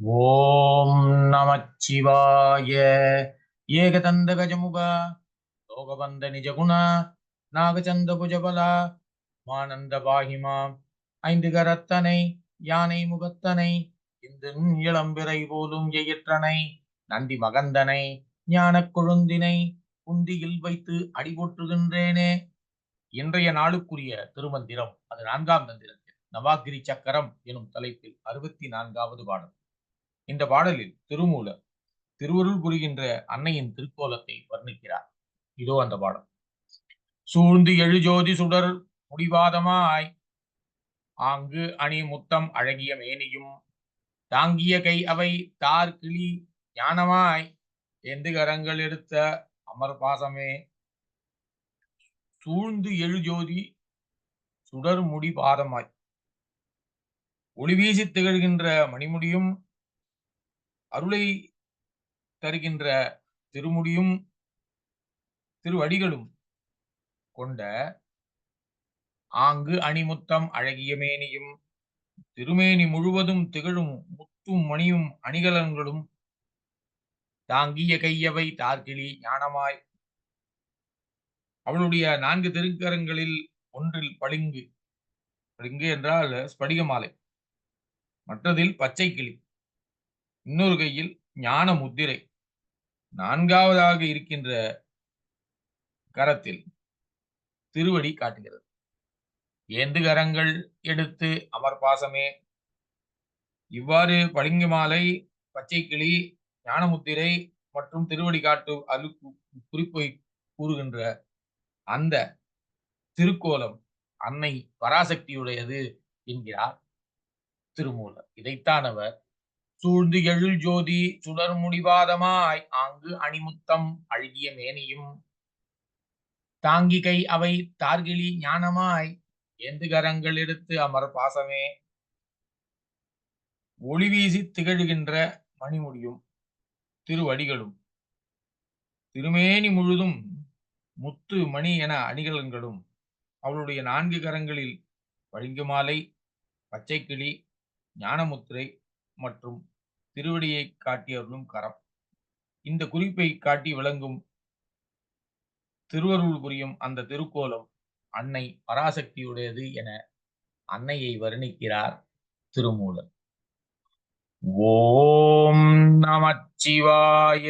ஓம் நமச்சிவாய. ஏகதந்த கஜமுக லோகபந்த நிஜகுண நாகச்சந்த புஜபல மானந்த பாகிமாம் ஐந்து கரத்தனை யானை முகத்தனை இந்து இளம்பிறை போலும் எயிற்றனை நந்தி மகந்தனை ஞானக் கொழுந்தினை குந்தியில் வைத்து அடிபொற்றுகின்றேனே. இன்றைய நாளுக்குரிய திருமந்திரம் அது நான்காம் தந்திரத்தில் நவாகிரி சக்கரம் எனும் தலைப்பில் அறுபத்தி நான்காவது பாடல். இந்த பாடலில் திருமூலர் திருவருள் புரிகின்ற அன்னையின் திருக்கோலத்தை வர்ணிக்கிறார். இதோ அந்த பாடல். சூழ்ந்து எழுஜோதி சுடர் முடிவாதமாய் ஆங்கு அணி முத்தம் அழகிய மேனியும் தாங்கிய கை அவை தார் கிளி ஞானமாய் எந்து கரங்கள் எடுத்த அமர் பாசமே. சூழ்ந்து எழுஜோதி சுடர் முடி பாதமாய் ஒளி வீசி திகழ்கின்ற மணிமுடியும் அருளை தருகின்ற திருமுடியும் திருவடிகளும் கொண்ட ஆங்கு அணிமுத்தம் அழகிய மேனியும் திருமேனி முழுவதும் திகழும் முத்தும் மணியும் அணிகலன்களும் தாங்கிய கையவை தார்கிளி ஞானமாய். அவளுடைய நான்கு திருக்கரங்களில் ஒன்றில் பளிங்கு. பளிங்கு என்றால் ஸ்படிகமாலை மற்றதில் பச்சை கிளி. இன்னொரு கையில் ஞான முத்திரை. நான்காவதாக இருக்கின்ற கரத்தில் திருவடி காட்டுகிறது. ஏந்து கரங்கள் எடுத்து அமர் பாசமே. இவ்வாறு பளிங்கு மாலை பச்சை கிளி ஞானமுத்திரை மற்றும் திருவடி காட்டு அலு குறிப்பை கூறுகின்ற அந்த திருக்கோலம் அன்னை பராசக்தியுடையது என்கிறார் திருமூலர். இதைத்தான் அவர் சூழ்ந்து எழில் ஜோதி சுடர் முடிவாதமாய் ஆங்கு அணிமுத்தம் அழகிய மேனியும். தாங்கிகை அவை தார்கிளி ஞானமாய் எந்து கரங்கள் எடுத்து அமர் பாசமே. ஒளி வீசி திகழ்கின்ற மணிமுடியும் திருவடிகளும். திருமேனி முழுதும் முத்து மணி என அணிகலன்களும். அவளுடைய நான்கு கரங்களில் பளிங்கு மாலை பச்சைக்கிளி ஞானமுத்திரை மற்றும் திருவடியை காட்டியவர்களும் கரம். இந்த குறிப்பை காட்டி விளங்கும் திருவருள் புரியும் அந்த திருக்கோலம் அன்னை பராசக்தியுடையது என அன்னையை வர்ணிக்கிறார் திருமூலர். ஓம் நமச்சிவாய